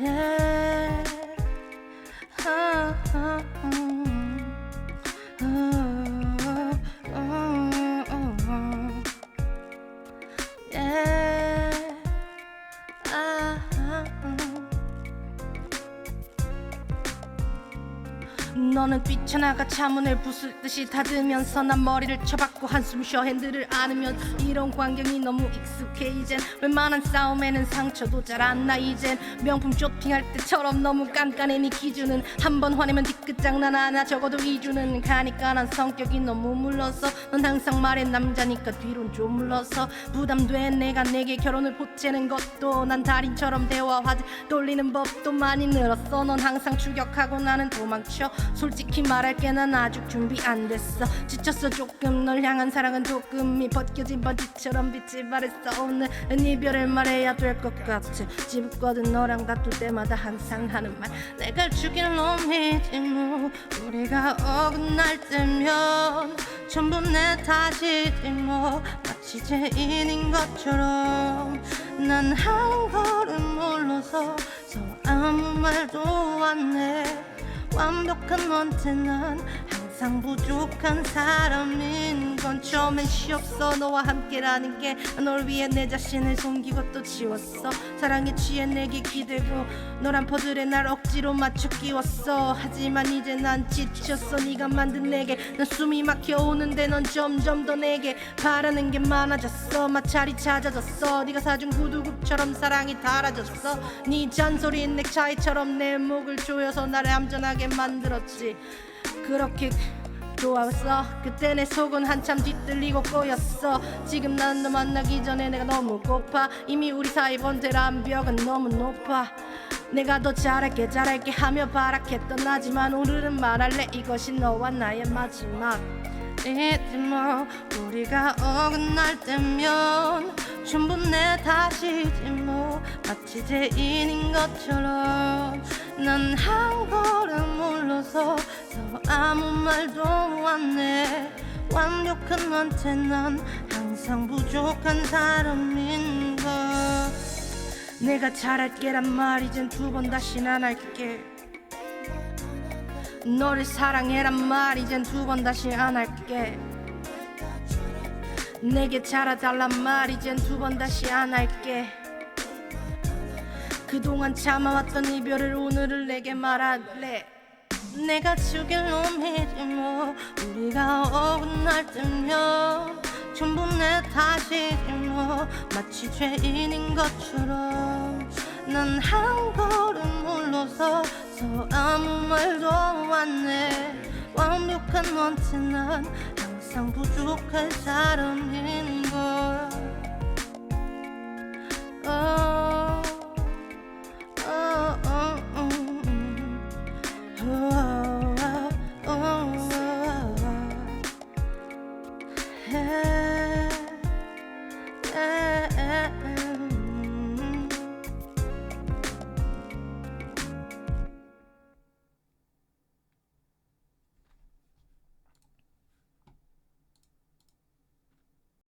yeah. 아, 아, 음. 너는 뛰쳐나가 차문을 부술 듯이 닫으면서 난 머리를 쳐박고 한숨 쉬어 핸들을 안으면 이런 광경이 너무 익숙해. 이젠 웬만한 싸움에는 상처도 잘 안 나. 이젠 명품 쇼핑할 때처럼 너무 깐깐해. 네 기준은 한 번 화내면 뒤끝장난 하나 적어도 2주는 가니까 난 성격이 너무 물러서. 넌 항상 말해 남자니까 뒤론 좀 물러서. 부담돼 내가 내게 결혼을 보채는 것도 난 달인처럼 대화하지. 돌리는 법도 많이 늘었어. 넌 항상 추격하고 나는 도망쳐 솔직히 말할게 난 아직 준비 안 됐어. 지쳤어. 조금 널 향한 사랑은 조금이 벗겨진 번지처럼 빛이 발했어. 오늘은 이별을 말해야 될 것 같아. 집거든 너랑 다툴 때마다 항상 하는 말. 내가 죽일 놈이지 뭐. 우리가 어긋날 때면 전부 내 탓이지 뭐. 마치 죄인인 것처럼 난 한 걸음 물러서 서 아무 말도 안해 완벽한 너한테 난 항상 부족한 사람인 건 처음엔 쉬웠어. 너와 함께라는 게 널 위해 내 자신을 숨기고 또 지웠어. 사랑에 취해 내게 기대고 너란 퍼즐에 날 억지로 맞춰 끼웠어. 하지만 이제 난 지쳤어. 네가 만든 내게 난 숨이 막혀 오는데 넌 점점 더 내게 바라는 게 많아졌어. 마찰이 찾아졌어. 네가 사준 구두굽처럼 사랑이 달아졌어. 네 잔소리인 넥타이처럼 내 목을 조여서 나를 얌전하게 만들었지 그렇게 좋았어. 그때 내 속은 한참 뒤틀리고 꼬였어. 지금 난 너 만나기 전에 내가 너무 고파. 이미 우리 사이 번대란 벽은 너무 높아. 내가 더 잘할게 잘할게 하며 바락했던 하지만 오늘은 말할래. 이것이 너와 나의 마지막. 마 우리가 어긋날 때면 전부 내 탓이지 뭐. 마치 죄인인 것처럼 난 한 걸음 물러서 서 아무 말도 안해. 완벽한 너한테 난 항상 부족한 사람인 걸 내가 잘할게란 말 이젠 두 번 다신 안 할게. 너를 사랑해란 말 이젠 두 번 다시 안 할게. 내게 잘해달란 말 이젠 두 번 다시 안 할게. 그동안 참아왔던 이별을 오늘을 내게 말할래 내가 죽일 놈이지 뭐. 우리가 어긋 날 때면 전부 내 탓이지 뭐. 마치 죄인인 것처럼 난 한 걸음 물러서 서 아무 말도 안해 완벽한 너한테 난 항상 부족한 사람인 걸. 어. uh, uh, uh.